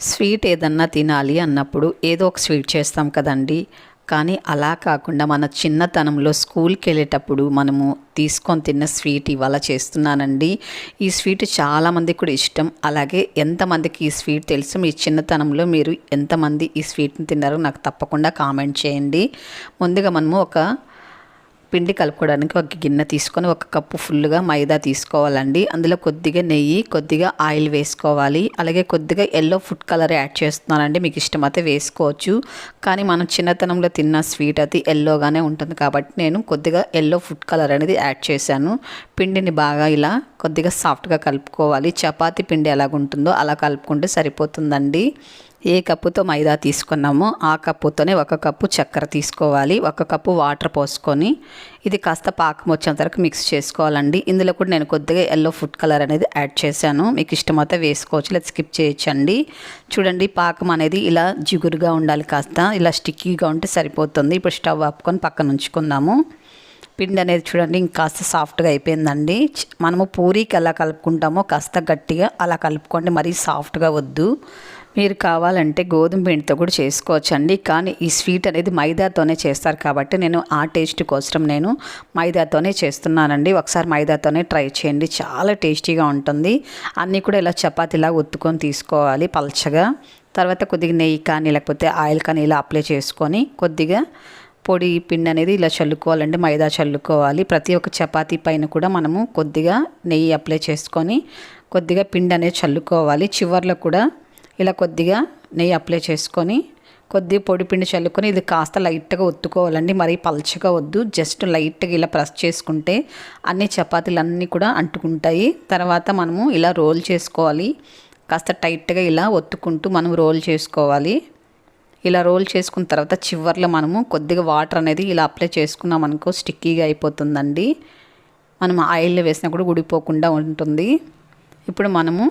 Sweet ఏదన్నా తినాలి అన్నప్పుడు ఏదో ఒక స్వీట్ చేస్తాం కదండి. కానీ అలా కాకుండా మన చిన్నతనంలో స్కూల్కి వెళ్ళేటప్పుడు మనము తీసుకొని తిన్న స్వీట్ ఇవాళ చేస్తున్నానండి. ఈ స్వీట్ చాలామందికి కూడా ఇష్టం. అలాగే ఎంతమందికి ఈ స్వీట్ తెలుసు? మీ చిన్నతనంలో మీరు ఎంతమంది ఈ స్వీట్ని తిన్నారో నాకు తప్పకుండా కామెంట్ చేయండి. ముందుగా మనము ఒక పిండి కలుపుకోవడానికి ఒక గిన్నె తీసుకొని ఒక కప్పు ఫుల్గా మైదా తీసుకోవాలండి. అందులో కొద్దిగా నెయ్యి కొద్దిగా ఆయిల్ వేసుకోవాలి. అలాగే కొద్దిగా ఎల్లో ఫుడ్ కలర్ యాడ్ చేస్తున్నానండి. మీకు ఇష్టమైతే వేసుకోవచ్చు. కానీ మనం చిన్నతనంలో తిన్న స్వీట్ అది ఎల్లోగానే ఉంటుంది కాబట్టి నేను కొద్దిగా ఎల్లో ఫుడ్ కలర్ అనేది యాడ్ చేశాను. పిండిని బాగా ఇలా కొద్దిగా సాఫ్ట్గా కలుపుకోవాలి. చపాతీ పిండి ఎలాగుంటుందో అలా కలుపుకుంటే సరిపోతుందండి. ఏ కప్పుతో మైదా తీసుకున్నామో ఆ కప్పుతోనే ఒక కప్పు చక్కెర తీసుకోవాలి ఒక కప్పు వాటర్ పోసుకొని. ఇది కాస్త పాకం వచ్చేంత వరకు మిక్స్ చేసుకోవాలండి. ఇందులో కూడా నేను కొద్దిగా ఎల్లో ఫుడ్ కలర్ అనేది యాడ్ చేశాను. మీకు ఇష్టమైతే వేసుకోవచ్చు లేదా స్కిప్ చేయొచ్చండి. చూడండి పాకం అనేది ఇలా జిగురుగా ఉండాలి కాస్త. ఇలా స్టిక్కీగా ఉంటే సరిపోతుంది. ఇప్పుడు స్టవ్ ఆపుకొని పక్కన ఉంచుకుందాము. పిండి అనేది చూడండి ఇంకాస్త సాఫ్ట్గా అయిపోయిందండి. మనము పూరీకి ఎలా కలుపుకుంటామో కాస్త గట్టిగా అలా కలుపుకోండి. మరీ సాఫ్ట్గా వద్దు. మీరు కావాలంటే గోధుమ పిండితో కూడా చేసుకోవచ్చండి. కానీ ఈ స్వీట్ అనేది మైదాతోనే చేస్తారు కాబట్టి నేను ఆ టేస్ట్ కోసం నేను మైదాతోనే చేస్తున్నానండి. ఒకసారి మైదాతోనే ట్రై చేయండి. చాలా టేస్టీగా ఉంటుంది. అన్నీ కూడా ఇలా చపాతీలా ఒత్తుకొని తీసుకోవాలి పల్చగా. తర్వాత కొద్దిగా నెయ్యి కానీ లేకపోతే ఆయిల్ కానీ ఇలా అప్లై చేసుకొని కొద్దిగా పొడి పిండి అనేది ఇలా చల్లుకోవాలండి. మైదా చల్లుకోవాలి. ప్రతి ఒక్క చపాతీ పైన కూడా మనము కొద్దిగా నెయ్యి అప్లై చేసుకొని కొద్దిగా పిండి అనేది చల్లుకోవాలి. చివర్లో కూడా ఇలా కొద్దిగా నెయ్యి అప్లై చేసుకొని కొద్ది పొడి పిండి చల్లుకొని ఇది కాస్త లైట్గా ఒత్తుకోవాలండి. మరీ పల్చగా వద్దు. జస్ట్ లైట్గా ఇలా ప్రెస్ చేసుకుంటే అన్ని చపాతీలు అన్నీ కూడా అంటుకుంటాయి. తర్వాత మనము ఇలా రోల్ చేసుకోవాలి. కాస్త టైట్గా ఇలా ఒత్తుకుంటూ మనం రోల్ చేసుకోవాలి. ఇలా రోల్ చేసుకున్న తర్వాత చివర్లో మనము కొద్దిగా వాటర్ అనేది ఇలా అప్లై చేసుకున్నాం అనుకో స్టిక్కీగా అయిపోతుందండి. మనం ఆయిల్లో వేసినా కూడా ఉడిపోకుండా ఉంటుంది. ఇప్పుడు మనము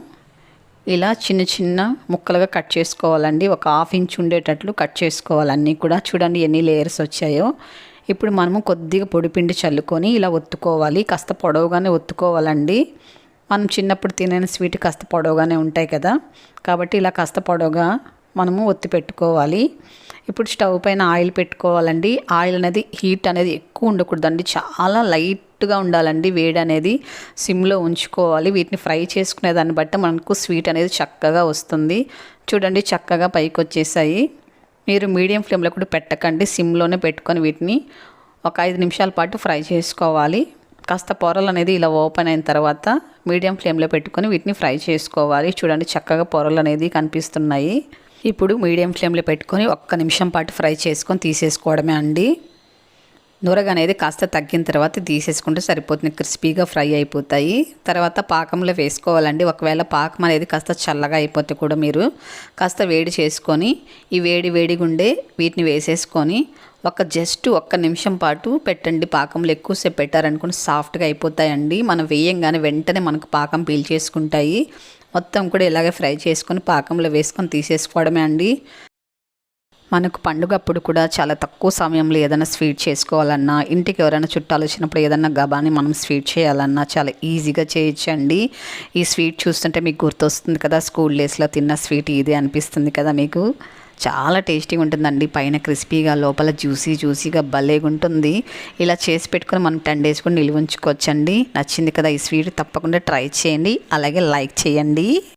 ఇలా చిన్న చిన్న ముక్కలుగా కట్ చేసుకోవాలండి. ఒక హాఫ్ ఇంచ్ ఉండేటట్లు కట్ చేసుకోవాలి. అన్నీ కూడా చూడండి ఎన్ని లేయర్స్ వచ్చాయో. ఇప్పుడు మనము కొద్దిగా పొడిపిండి చల్లుకొని ఇలా ఒత్తుకోవాలి. కాస్త పొడవుగానే ఒత్తుకోవాలండి. మనం చిన్నప్పుడు తినే స్వీట్ కాస్త పొడవుగానే ఉంటాయి కదా. కాబట్టి ఇలా కాస్త పొడవుగా మనము ఒత్తి పెట్టుకోవాలి. ఇప్పుడు స్టవ్ పైన ఆయిల్ పెట్టుకోవాలండి. ఆయిల్ అనేది హీట్ అనేది ఎక్కువ ఉండకూడదండి. చాలా లైట్ సాఫ్ట్గా ఉండాలండి. వేడి అనేది సిమ్లో ఉంచుకోవాలి. వీటిని ఫ్రై చేసుకునే దాన్ని బట్టి మనకు స్వీట్ అనేది చక్కగా వస్తుంది. చూడండి చక్కగా పైకి వచ్చేసాయి మీరు మీడియం ఫ్లేమ్లో కూడా పెట్టకండి. సిమ్లోనే పెట్టుకొని వీటిని ఒక ఐదు నిమిషాల పాటు ఫ్రై చేసుకోవాలి. కాస్త పొరలు అనేది ఇలా ఓపెన్ అయిన తర్వాత మీడియం ఫ్లేమ్లో పెట్టుకొని వీటిని ఫ్రై చేసుకోవాలి. చూడండి చక్కగా పొరలు అనేది కనిపిస్తున్నాయి. ఇప్పుడు మీడియం ఫ్లేమ్లో పెట్టుకొని ఒక్క నిమిషం పాటు ఫ్రై చేసుకొని తీసేసుకోవడమే అండి. నురగ అనేది కాస్త తగ్గిన తర్వాత తీసేసుకుంటే సరిపోతుంది. క్రిస్పీగా ఫ్రై అయిపోతాయి. తర్వాత పాకంలో వేసుకోవాలండి. ఒకవేళ పాకం అనేది కాస్త చల్లగా అయిపోతే కూడా మీరు కాస్త వేడి చేసుకొని ఈ వేడి వేడిగా ఉండే వీటిని వేసేసుకొని ఒక జస్ట్ ఒక్క నిమిషం పాటు పెట్టండి. పాకంలో ఎక్కువసేపు పెట్టారనుకుని సాఫ్ట్గా అయిపోతాయండి. మనం వేయంగానే వెంటనే మనకు పాకం పీల్చేసుకుంటాయి మొత్తం కూడా ఇలాగే ఫ్రై చేసుకొని పాకంలో వేసుకొని తీసేసుకోవడమే అండి. మనకు పండుగ అప్పుడు కూడా చాలా తక్కువ సమయంలో ఏదైనా స్వీట్ చేసుకోవాలన్నా ఇంటికి ఎవరైనా చుట్టాలు వచ్చినప్పుడు ఏదైనా గబాని మనం స్వీట్ చేయాలన్నా చాలా ఈజీగా చేయొచ్చండి. ఈ స్వీట్ చూస్తుంటే మీకు గుర్తొస్తుంది కదా స్కూల్ డేస్లో తిన్న స్వీట్ ఇదే అనిపిస్తుంది కదా మీకు? చాలా టేస్టీగా ఉంటుందండి. పైన క్రిస్పీగా లోపల జ్యూసీ జ్యూసీగా భలేగా ఉంటుంది ఇలా చేసి పెట్టుకుని మనం టెన్ డేస్ కూడా నిల్వ ఉంచుకోవచ్చండి. నచ్చింది కదా ఈ స్వీట్ తప్పకుండా ట్రై చేయండి. అలాగే లైక్ చేయండి.